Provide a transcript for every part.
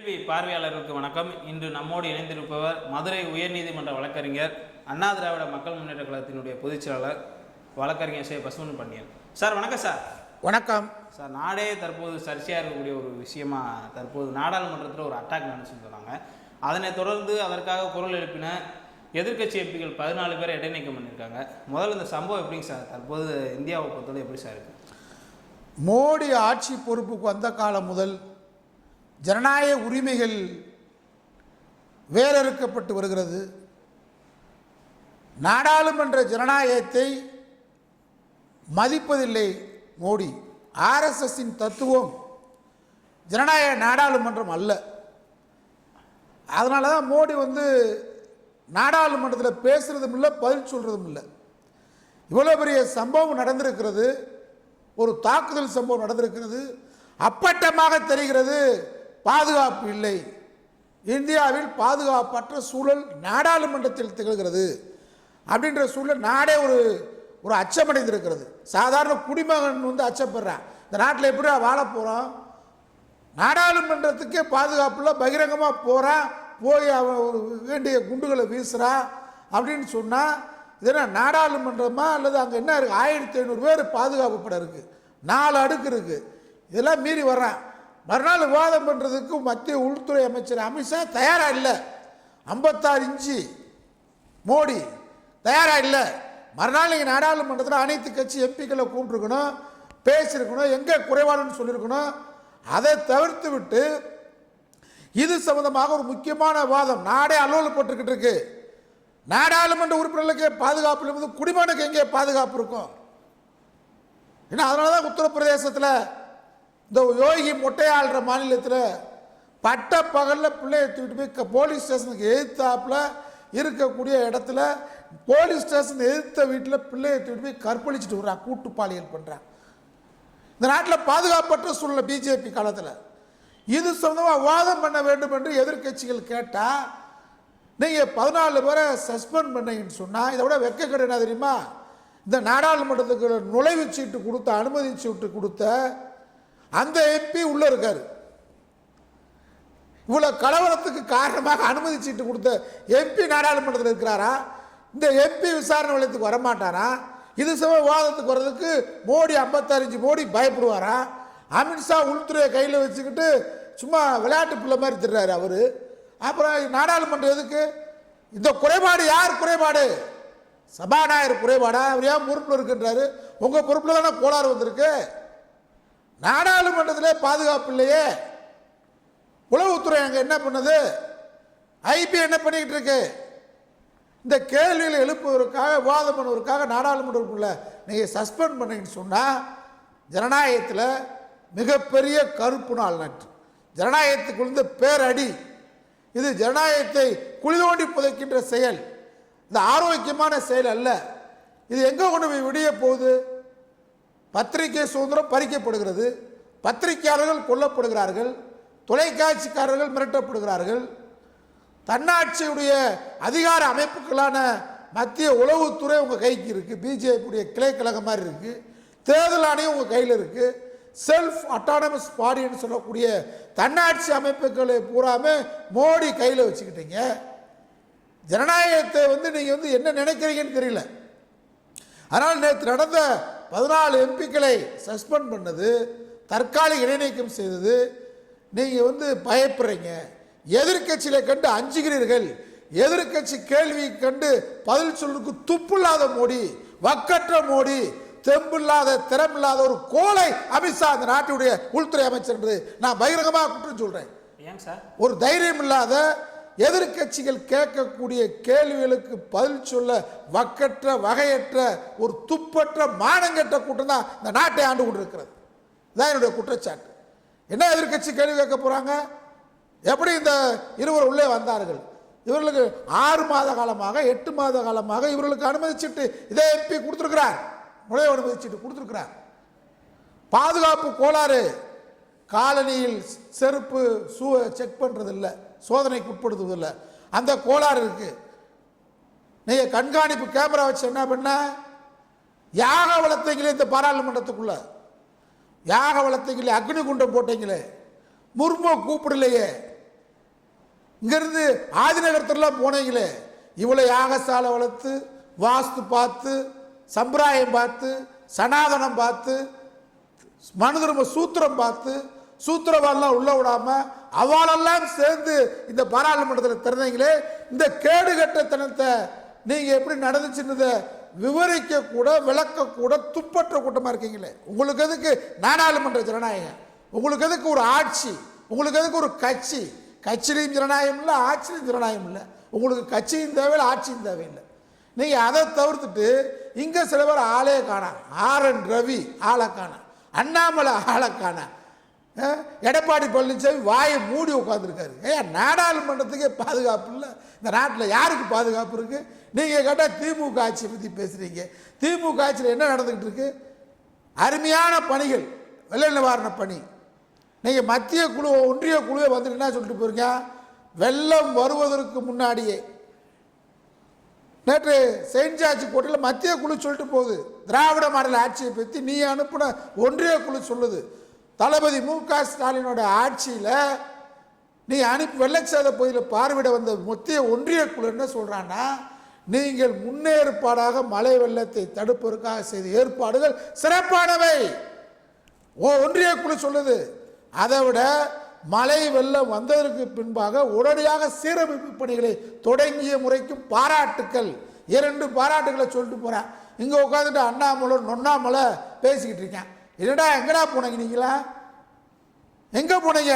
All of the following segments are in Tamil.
டிவி பார்வையாளர்களுக்கு வணக்கம். இன்று நம்மோடு இணைந்திருப்பவர் மதுரை உயர்நீதிமன்ற வழக்கறிஞர் அண்ணா திராவிட மக்கள் முன்னேற்ற கழகத்தினுடைய பொதுச் செயலாளர் வழக்கறிஞர் சே. பசுமன் பண்ணியன் சார் வணக்கம் சார். வணக்கம். சார் நாடே தற்போது சர்ச்சையாக இருக்கக்கூடிய ஒரு விஷயமா தற்போது நாடாளுமன்றத்தில் ஒரு அட்டாக் நடந்துச்சுன்னு சொன்னாங்க. அதனைத் தொடர்ந்து அதற்காக குரல் எழுப்பின எதிர்க்கட்சி எம்பிகள் பதினாலு பேரை இடைநீக்கம் பண்ணியிருக்காங்க. முதல்ல இந்த சம்பவம் எப்படிங்க சார்? தற்போது இந்தியாவை பொறுத்தவரை எப்படி சார் இருக்கு? மோடி ஆட்சி பொறுப்புக்கு வந்த காலம் முதல் ஜனநாயக உரிமைகள் வேறறுக்கப்பட்டு வருகிறது. நாடாளுமன்ற ஜனநாயகத்தை மதிப்பதில்லை மோடி. ஆர்எஸ்எஸ்ஸின் தத்துவம் ஜனநாயக நாடாளுமன்றம் அல்ல. அதனால தான் மோடி வந்து நாடாளுமன்றத்தில் பேசுகிறதும் இல்லை பதில் சொல்கிறதும் இல்லை. இவ்வளோ பெரிய சம்பவம் நடந்திருக்கிறது ஒரு தாக்குதல் சம்பவம் நடந்திருக்கிறது அப்பட்டமாக தெரிகிறது பாதுகாப்பு இல்லை. இந்தியாவில் பாதுகாப்பற்ற சூழல் நாடாளுமன்றத்தில் திகழ்கிறது. அப்படின்ற சூழல் நாடே ஒரு ஒரு அச்சமடைந்திருக்கிறது. சாதாரண குடிமகன் வந்து அச்சப்படுறான். இந்த நாட்டில் எப்படி வாழ போகிறோம் நாடாளுமன்றத்துக்கே பாதுகாப்பில் பகிரங்கமாக போகிறான் போய் அவன் ஒரு வேண்டிய குண்டுகளை வீசுகிறான் அப்படின்னு சொன்னால் இதெல்லாம் நாடாளுமன்றமா? அல்லது அங்கே என்ன இருக்குது ஆயிரத்தி ஐநூறு பேர் பாதுகாப்பு படம் இருக்குது நாலு அடுக்கு இருக்குது இதெல்லாம் மீறி வர்றான். மறுநாள் விவாதம் பண்ணுறதுக்கு மத்திய உள்துறை அமைச்சர் அமித்ஷா தயாராக இல்லை. ஐம்பத்தாறு இன்ச்சு மோடி தயாராக இல்லை. மறுநாள் நீங்கள் நாடாளுமன்றத்தில் அனைத்து கட்சி எம்பிக்களை கூப்பிட்டுருக்கணும் பேசியிருக்கணும் எங்கே குறைவானு சொல்லியிருக்கணும். அதை தவிர்த்து விட்டு இது சம்பந்தமாக ஒரு முக்கியமான வாதம் நாடே அலுவலப்பட்டுக்கிட்டு இருக்கு. நாடாளுமன்ற உறுப்பினர்களுக்கே பாதுகாப்பு இல்லாமல் குடிமகனுக்கு எங்கே பாதுகாப்பு இருக்கும்? ஏன்னா அதனால தான் உத்தரப்பிரதேசத்தில் இந்த யோகி மொட்டையாளுற மாநிலத்தில் பட்ட பகலில் பிள்ளையை தூக்கிட்டு போய் போலீஸ் ஸ்டேஷனுக்கு எதிர்த்தாப்புல இருக்கக்கூடிய இடத்துல போலீஸ் ஸ்டேஷன் எதிர்த்த வீட்டில் பிள்ளையை தூக்கிட்டு போய் கற்பழிச்சிட்டு வர்றான் கூட்டு பாலியல் பண்ணுறான் இந்த நாட்டில் பாதுகாப்பற்ற சூழ்நிலை பிஜேபி காலத்தில். இது சொந்தமாக வாதம் பண்ண வேண்டும் என்று எதிர்க்கட்சிகள் கேட்டால் நீங்கள் பதினாலு பேரை சஸ்பெண்ட் பண்ணீங்கன்னு சொன்னால் இதை விட வெக்க என்ன தெரியுமா? இந்த நாடாளுமன்றத்துக்கு நுழைவு சீட்டு கொடுத்த அனுமதி சீட்டு கொடுத்த அந்த எம்பி உள்ளே இருக்கார். இவ்வளோ கலவரத்துக்கு காரணமாக அனுமதி சீட்டு கொடுத்த எம்பி நாடாளுமன்றத்தில் இருக்கிறாரா? இந்த எம்பி விசாரணை நிலையத்துக்கு வரமாட்டாரா? இது சம விவாதத்துக்கு வர்றதுக்கு மோடி ஐம்பத்தஞ்சு மோடி பயப்படுவாரா? அமித்ஷா உள்துறையை கையில் வச்சுக்கிட்டு சும்மா விளையாட்டு பிள்ளை மாதிரி திடுறாரு அவர். அப்புறம் நாடாளுமன்றம் எதுக்கு? இந்த குறைபாடு யார் குறைபாடு? சபாநாயகர் குறைபாடா? அவர் ஏன் பொறுப்பில் இருக்கின்றாரு? உங்கள் பொறுப்பில் தானே கோளாறு வந்திருக்கு? நாடாளுமன்றத்திலே பாதுகாப்பு இல்லையே. உளவுத்துறை அங்கே என்ன பண்ணுது? ஐபி என்ன பண்ணிக்கிட்டு இருக்கு? இந்த கேள்வியில் எழுப்புவதற்காக விவாதம் பண்ணுவதற்காக நாடாளுமன்ற நீங்கள் சஸ்பெண்ட் பண்ணீங்கன்னு சொன்னால் ஜனநாயகத்தில் மிகப்பெரிய கருப்பு நாள் நட்டு ஜனநாயகத்துக்கு விழுந்த பேரடி. இது ஜனநாயகத்தை குழி தோண்டி புதைக்கின்ற செயல். இந்த ஆரோக்கியமான செயல் அல்ல. இது எங்கே கொண்டு போய் விடிய போகுது? பத்திரிகை சுதந்திரம் பறிக்கப்படுகிறது. பத்திரிகையாளர்கள் கொல்லப்படுகிறார்கள். தொலைக்காட்சிக்காரர்கள் மிரட்டப்படுகிறார்கள். தன்னாட்சியுடைய அதிகார அமைப்புகளான மத்திய உளவுத்துறை உங்கள் கைக்கு இருக்குது பிஜேபியுடைய கிளை கழகம் மாதிரி இருக்குது தேர்தல் ஆணையம் உங்கள் கையில் இருக்குது செல்ஃப் அட்டானமஸ் பாடின்னு சொல்லக்கூடிய தன்னாட்சி அமைப்புகளை பூராமே மோடி கையில் வச்சுக்கிட்டீங்க. ஜனநாயகத்தை வந்து நீங்கள் வந்து என்ன நினைக்கிறீங்கன்னு தெரியல. அதனால் நேற்று நடந்த பதினாலு எம்பிக்களை சஸ்பெண்ட் பண்ணது தற்காலிக இடைநீக்கம் செய்தது நீங்கள் வந்து பயப்படுறீங்க. எதிர்க்கட்சியில கண்டு அஞ்சுகிறீர்கள். எதிர்க்கட்சி கேள்வி கண்டு பதில் சொல்லுக்கு துப்பில்லாத மோடி வக்கற்ற மோடி தெம்பில்லாத திறமில்லாத ஒரு கோலை அமித்ஷா அந்த நாட்டுடைய உள்துறை அமைச்சர் என்று நான் பகிரங்கமாக குற்றம் சொல்கிறேன் ஒரு தைரியம் இல்லாத எதிர்க்கட்சிகள் கேட்கக்கூடிய கேள்விகளுக்கு பதில் சொல்ல வக்கற்ற வகையற்ற ஒரு துப்பற்ற மானங்கெட்ட கூட்டம் தான் இந்த நாட்டை ஆண்டு கொண்டிருக்கிறது. இதான் என்னுடைய குற்றச்சாட்டு. என்ன எதிர்க்கட்சி கேள்வி கேட்க போகிறாங்க எப்படி இந்த இருவர் உள்ளே வந்தார்கள்? இவர்களுக்கு ஆறு மாத காலமாக எட்டு மாத காலமாக இவர்களுக்கு அனுமதிச்சிட்டு இதே எம்பி கொடுத்துருக்கிறார். நுழைவு அனுமதிச்சிட்டு கொடுத்துருக்கிறார். பாதுகாப்பு கோளாறு காலனியில் செருப்பு சூ செக் பண்ணுறதில்லை சோதனைக்கு உட்படுத்துவதில்லை அந்த கோளாறு இருக்குது நீங்கள் கண்காணிப்பு கேமரா வச்சு என்ன பண்ண? யாக வளர்த்தீங்களே இந்த பாராளுமன்றத்துக்குள்ளே. யாக வளர்த்தீங்களே அக்னி குண்டம் போட்டீங்களே. முர்மு கூப்பிடலையே. இங்கேருந்து ஆதிநகரத்துலாம் போனீங்களே. இவ்வளோ யாகசாலை வளர்த்து வாஸ்து பார்த்து சம்பிராயம் பார்த்து சனாதனம் பார்த்து மனுதர்ம சூத்திரம் பார்த்து சூத்திரவாரெல்லாம் உள்ள விடாமல் அவளெல்லாம் சேர்ந்து இந்த பாராளுமன்றத்தில் திறந்தீங்களே இந்த கேடுகட்டத்தனத்தை நீங்கள் எப்படி நடந்துச்சுன்னதை விவரிக்க கூட விளக்க கூட துப்பற்ற கூட்டமாக இருக்கீங்களே. உங்களுக்கு எதுக்கு நாடாளுமன்ற ஜனநாயகம்? உங்களுக்கு எதுக்கு ஒரு ஆட்சி? உங்களுக்கு எதுக்கு ஒரு கட்சி? கட்சியிலையும் ஜனநாயகம் இல்லை ஆட்சியிலையும் ஜனநாயகம் இல்லை. உங்களுக்கு கட்சியும் தேவையில்லை ஆட்சியும் தேவையில்லை. நீங்கள் அதை தவிர்த்துட்டு இங்கே சில பேர் ஆளே காணாம். ஆர் என் ரவி ஆளை காணாம். அண்ணாமலை ஆளை காணாம். எடப்பாடி பழனிசாமி வாயை மூடி உட்காந்துருக்காரு ஏன் நாடாளுமன்றத்துக்கே பாதுகாப்பு இல்லை. இந்த நாட்டில் யாருக்கு பாதுகாப்பு இருக்குது நீங்கள் கேட்டால் திமுக ஆட்சியை பற்றி பேசுகிறீங்க திமுக ஆட்சியில் என்ன நடந்துக்கிட்டு இருக்கு? அருமையான பணிகள் வெள்ள நிவாரண பணி. நீங்கள் மத்திய குழு ஒன்றிய குழுவே வந்துட்டு என்ன சொல்லிட்டு போறீங்க வெள்ளம் வருவதற்கு முன்னாடியே. நேற்று செயின்ட் ஜார்ஜ் கோட்டையில் மத்திய குழு சொல்லிட்டு போகுது. திராவிட மாடல் ஆட்சியை பற்றி நீ அனுப்பின ஒன்றிய குழு சொல்லுது. தளபதி மு க ஸ்டாலினோட ஆட்சியில் நீ அனுப்பி வெள்ளச்சாத பகுதியில் பார்வையிட வந்த மத்திய ஒன்றிய குழு என்ன சொல்கிறான்னா நீங்கள் முன்னேற்பாடாக மழை வெள்ளத்தை தடுப்பதற்காக செய்த ஏற்பாடுகள் சிறப்பானவை. ஓ ஒன்றிய குழு சொல்லுது. அதை விட மழை வெள்ளம் வந்ததற்கு பின்பாக உடனடியாக சீரமைப்பு பணிகளை தொடங்கிய முறைக்கும் பாராட்டுக்கள். இரண்டு பாராட்டுகளை சொல்லிட்டு போகிறேன் இங்கே உட்காந்துட்டு அண்ணாமலை நொண்ணாமலை பேசிக்கிட்டு இருக்கேன். என்னடா எங்கடா போனீங்க நீங்களா எங்கே போனீங்க?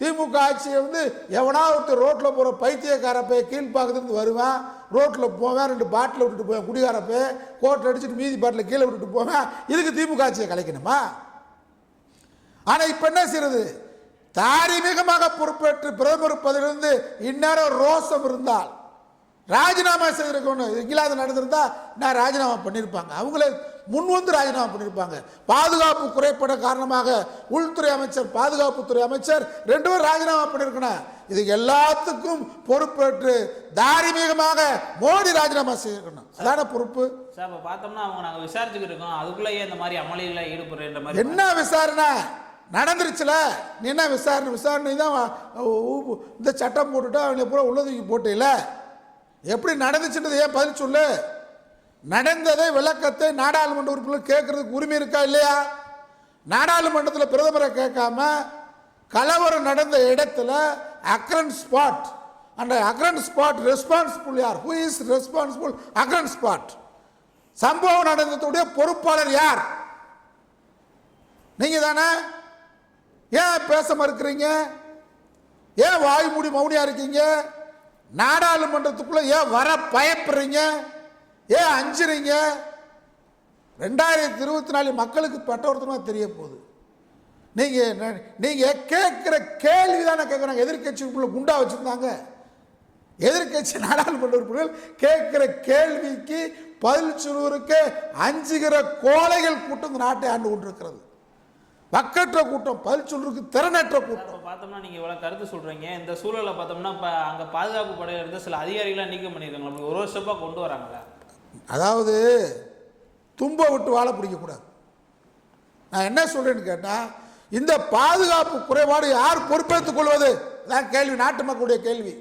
திமுக ஆட்சியை வந்து எவனா ஒருத்தர் ரோட்டில் போகிற பைத்தியக்கார போய் கீழ்ப்பாக்கத்துலேருந்து வருவேன். ரோட்டில் போவேன் ரெண்டு பாட்டில் விட்டுட்டு போவேன் குடிகார போய் கோட்டில் அடிச்சுட்டு மீதி பாட்டில் கீழே விட்டுட்டு போவேன். இதுக்கு திமுக ஆட்சியை கலைக்கணுமா? ஆனால் இப்போ என்ன செய்யறது? தாரிமிகமாக பொறுப்பேற்று பிரதமர் பதவியிலிருந்து இந்நேரம் ரோசம் இருந்தால் ராஜினாமா செய்திருக்கணும். இங்கிலாந்து நடந்திருந்தா நான் ராஜினாமா பண்ணியிருப்பாங்க. அவங்களே முன் வந்து ராஜினாமா பண்ணியிருப்பாங்க. பாதுகாப்பு குறைப்பட காரணமாக உள்துறை அமைச்சர் பாதுகாப்புத்துறை அமைச்சர் ரெண்டு பேரும் ராஜினாமா பண்ணியிருக்கணும். இது எல்லாத்துக்கும் பொறுப்பேற்று தாரிமிகமாக மோடி ராஜினாமா செய்திருக்கணும். அதான பொறுப்பு? சார் இப்போ பார்த்தோம்னா அவங்க நாங்கள் விசாரிச்சுக்கிட்டு இருக்கோம் அதுக்குள்ளேயே இந்த மாதிரி அமளியில் ஈடுபடுற மாதிரி என்ன விசாரணை? நடந்துருச்சுல? நீ என்ன விசாரணை? விசாரணை தான் இந்த சட்டம் போட்டுட்டு அவங்களை பூரா உள்ளதுக்கு போட்டில? எப்படி நடந்துச்சுன்றது ஏன் பதில் சொல்லு? நடந்ததை விளக்கத்தை நாடாளுமன்ற உறுப்பினர் கேட்கறதுக்கு உரிமை இருக்கா இல்லையா? நாடாளுமன்றத்தில் பிரதமரை கேட்காம கலவரம் நடந்த இடத்துல அக்ரன் ஸ்பாட் அந்த அக்ரன் ஸ்பாட் ரெஸ்பான்சிபிள் யார்? Who is responsible occurrence spot. சம்பவம் நடந்ததுடைய பொறுப்பாளர் யார்? நீங்க தானே? ஏன் பேச மறுக்கிறீங்க? ஏன் வாய் மூடி மௌனியா இருக்கீங்க? நாடாளுமன்றத்துக்குள்ள ஏன் வர பயப்படுறீங்க? ஏன் அஞ்சுறீங்க? ரெண்டாயிரத்தி இருபத்தி நாலு மக்களுக்கு பட்டவர்த்தமாக தெரிய போகுது. நீங்கள் நீங்கள் கேட்குற கேள்வி தானே கேட்குறாங்க எதிர்கட்சிக்குள்ள குண்டா வச்சுருந்தாங்க. எதிர்க்கட்சி நாடாளுமன்ற உறுப்பினர்கள் கேட்குற கேள்விக்கு பதில் சொல்வதற்கு அஞ்சுகிற கோழைகள் கூட்டம் இந்த நாட்டை ஆண்டு கொண்டிருக்கிறது. வக்கற்ற கூட்டம் பதில் சொல்றதுக்கு திறனற்ற கூட்டம். பார்த்தோம்னா நீங்கள் இவ்வளோ கருத்து சொல்கிறீங்க இந்த சூழலை பார்த்தோம்னா இப்போ அங்கே பாதுகாப்பு படையில இருந்து சில அதிகாரிகளாக நீக்கம் பண்ணியிருக்காங்க ஒரு வருஷமா கொண்டு வராங்களா? அதாவது தும்ப விட்டு வாழ பிடிக்கக்கூடாது. நான் என்ன சொல்கிறேன்னு கேட்டால் இந்த பாதுகாப்பு குறைபாடு யார் பொறுப்பேற்றுக் கொள்வது? தான் கேள்வி. நாட்டு மக்களுடைய கேள்வி.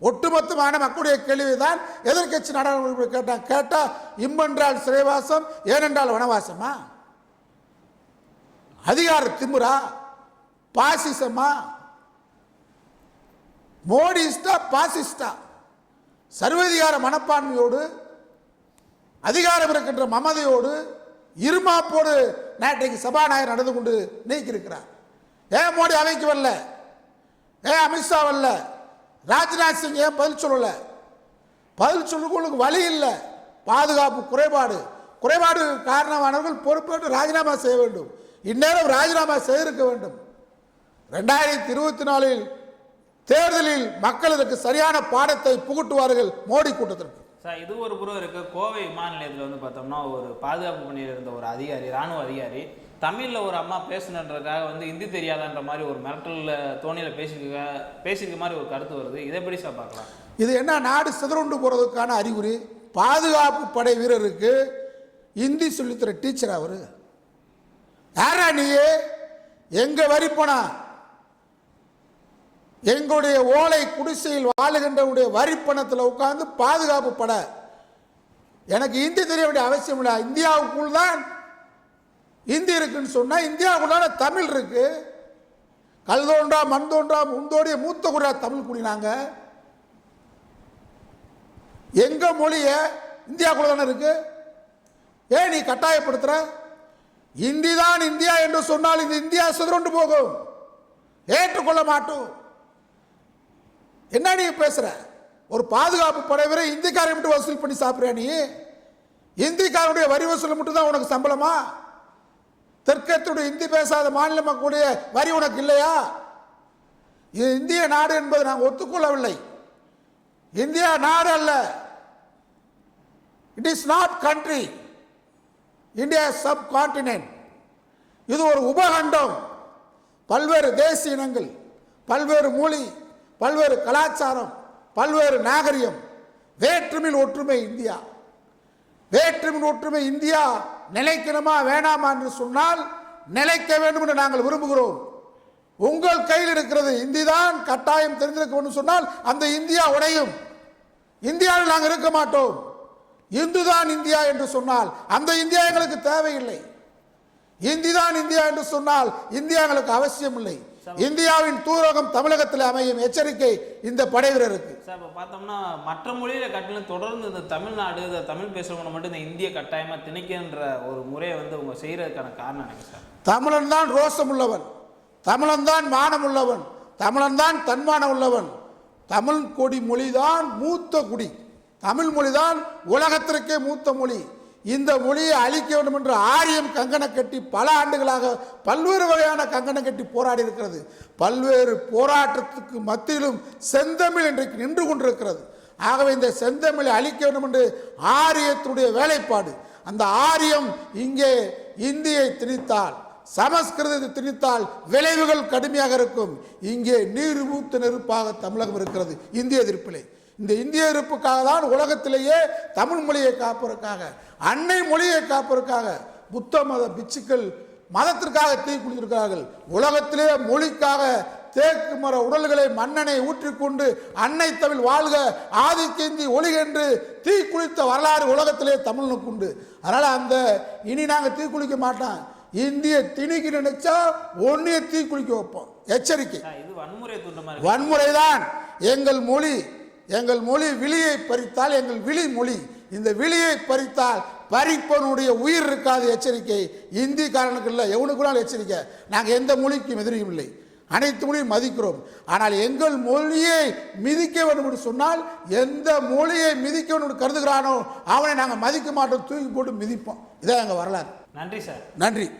ஒட்டுமொத்தமான மக்களுடைய கேள்வி தான் எதிர்கட்சி நாடாளுமன்ற கேட்டால் கேட்டால் இம்மென்றால் சிறைவாசம் ஏனென்றால் வனவாசமா? அதிகார திமுறா? பாசிசமா? மோடிஸ்டா பாசிஸ்டா? சர்வதிகார மனப்பான்மையோடு அதிகாரம் இருக்கின்ற மமதையோடு இருமாப்போடு நேற்றைக்கு சபாநாயகர் நடந்து கொண்டு நீக்கியிருக்கிறார். ஏன் மோடி அவைக்கு வரல. ஏன் அமித்ஷா வரல. ராஜ்நாத் சிங் ஏன் பதில் சொல்லலை? பதில் சொல்லுக்கு உங்களுக்கு வழி இல்லை. பாதுகாப்பு குறைபாடு. குறைபாடு காரணமானவர்கள் பொறுப்பேற்று ராஜினாமா செய்ய வேண்டும். இந்நேரம் ராஜினாமா செய்திருக்க வேண்டும். ரெண்டாயிரத்தி இருபத்தி நாலில் தேர்தலில் மக்கள் இதற்கு சரியான பாடத்தை புகுட்டுவார்கள் மோடி கூட்டத்திற்கு. சார் இது ஒரு புறம் இருக்குது கோவை விமான நிலையத்தில் வந்து பார்த்தோம்னா ஒரு பாதுகாப்பு பணியில் இருந்த ஒரு அதிகாரி ராணுவ அதிகாரி தமிழில் ஒரு அம்மா பேசணுன்றதுக்காக வந்து ஹிந்தி தெரியாதான்ற மாதிரி ஒரு மிரட்டலில் தோணியில் பேசிக்க பேசியிருக்க மாதிரி ஒரு கருத்து வருது. இதை எப்படி சார் பார்க்கலாம்? இது என்ன நாடு சிதறுண்டு போகிறதுக்கான அறிகுறி? பாதுகாப்பு படை வீரருக்கு இந்தி சொல்லித்தர டீச்சர் அவர். யாரா நீ எங்கே வரி போனா? எங்களுடைய ஓலை குடிசையில் வாழுகின்றவருடைய வரி பணத்தில் உட்கார்ந்து பாதுகாப்பு பட. எனக்கு இந்தி தெரிய வேண்டிய அவசியம் இல்லை. இந்தியாவுக்குள் தான் இந்தி இருக்குன்னு சொன்னால் இந்தியாவுக்குள்ளான தமிழ் இருக்கு. கல் தோன்றா மண் தோன்றா முந்தோடைய மூத்த குடியா தமிழ் குடினாங்க. எங்க மொழிய இந்தியாவுக்குள்ள தானே இருக்கு? ஏன் நீ கட்டாயப்படுத்துற? இந்தி தான் இந்தியா என்று சொன்னால் இந்த இந்தியா சிதறண்டு போகும். ஏற்றுக்கொள்ள மாட்டோம். என்ன நீ பேசுகிற ஒரு பாதுகாப்பு படை வீரர் இந்திக்காரன் மட்டும் வசூல் பண்ணி சாப்பிடுற நீ? இந்திக்காரனுடைய வரி வசூல் மட்டும் தான் உனக்கு சம்பளமா? தெற்கத்துடைய இந்தி பேசாத மாநில மக்களுடைய வரி உனக்கு இல்லையா? இது இந்திய நாடு என்பது நாங்கள் ஒத்துக்கொள்ளவில்லை. இந்தியா நாடு அல்ல. It is not country India subcontinent இது ஒரு உபகண்டம். பல்வேறு தேசிய இனங்கள் பல்வேறு மொழி பல்வேறு கலாச்சாரம் பல்வேறு நாகரிகம். வேற்றுமையில் ஒற்றுமை இந்தியா. வேற்றுமையில் ஒற்றுமை இந்தியா நிலைக்கணுமா வேணாமா என்று சொன்னால் நிலைக்க வேண்டும் என்று நாங்கள் விரும்புகிறோம். உங்கள் கையில் இருக்கிறது இந்தி தான் கட்டாயம் தெரிந்திருக்க வேண்டும் சொன்னால் அந்த இந்தியா உடையும். இந்தியாவில் நாங்கள் இருக்க மாட்டோம். இந்து தான் இந்தியா என்று சொன்னால் அந்த இந்தியா எங்களுக்கு தேவையில்லை. இந்தி தான் இந்தியா என்று சொன்னால் இந்தியா எங்களுக்கு அவசியம் இல்லை இந்தியாவின் தூரகம் தமிழகத்தில் அமையும் எச்சரிக்கை இந்த படை வீரருக்கு. சார் இப்போ பார்த்தோம்னா மற்ற மொழியில கட்டிலும் தொடர்ந்து இந்த தமிழ்நாடு இந்த தமிழ் பேசுறவங்க மட்டும் இந்த இந்திய கட்டாயமா திணிக்கின்ற ஒரு முறையை வந்து உங்க செய்யறதுக்கான காரணம் எனக்கு சார்? தமிழன் தான் ரோசம் உள்ளவன் தமிழன் தான் மானம் உள்ளவன் தமிழன் தான் தன்மானம் உள்ளவன். தமிழ் கொடி மொழிதான் மூத்த குடி. தமிழ் மொழிதான் உலகத்திற்கே மூத்த மொழி. இந்த மொழியை அழிக்க வேண்டும் என்று ஆரியம் கங்கணம் கட்டி பல ஆண்டுகளாக பல்வேறு வகையான கங்கணம் கட்டி போராடி இருக்கிறது. பல்வேறு போராட்டத்துக்கு மத்தியிலும் செந்தமிழ் இன்றைக்கு நின்று கொண்டிருக்கிறது. ஆகவே இந்த செந்தமிழை அழிக்க வேண்டும் என்று ஆரியத்துடைய வேலைப்பாடு. அந்த ஆரியம் இங்கே இந்தியை திணித்தால் சமஸ்கிருதத்தை திணித்தால் விளைவுகள் கடுமையாக இருக்கும். இங்கே நீர் ஊத்து நெருப்பாக தமிழகம் இருக்கிறது. இந்திய எதிர்ப்பிலே. இந்த இந்திய எதிர்ப்புக்காக தான் உலகத்திலேயே தமிழ் மொழியை காப்பதற்காக அன்னை மொழியை காப்பதற்காக புத்த மத பிச்சுக்கள் மதத்திற்காக தீ குளித்திருக்கிறார்கள். உலகத்திலே மொழிக்காக தேக்கு மர உடல்களை மன்னனை ஊற்றிக்கொண்டு அன்னை தமிழ் வாழ்க ஆதிக்கேந்தி ஒளி என்று தீ குளித்த வரலாறு உலகத்திலே தமிழுக்கு உண்டு. அதனால அந்த இனி நாங்கள் தீ குளிக்க மாட்டோம். இந்திய திணிக்கு நினைச்சா ஒன்னிய தீ குளிக்க வைப்போம். எச்சரிக்கை. வன்முறை வன்முறைதான். எங்கள் மொழி எங்கள் மொழி விழியை பறித்தால் எங்கள் விழி மொழி. இந்த விழியை பறித்தால் பறிப்பவனுடைய உயிர் இருக்காது எச்சரிக்கை. இந்திக்காரனுக்கு இல்லை எவனுக்குனாலும் எச்சரிக்கை. நாங்கள் எந்த மொழிக்கும் எதிரியும் இல்லை. அனைத்து மொழியும் மதிக்கிறோம். ஆனால் எங்கள் மொழியை மிதிக்க வேண்டும் என்று சொன்னால் எந்த மொழியை மிதிக்க வேண்டும் கருதுகிறானோ அவனை நாங்கள் மதிக்க மாட்டோம் தூக்கி போட்டு மிதிப்போம். இதான் எங்கள் வரலாறு. நன்றி சார். நன்றி.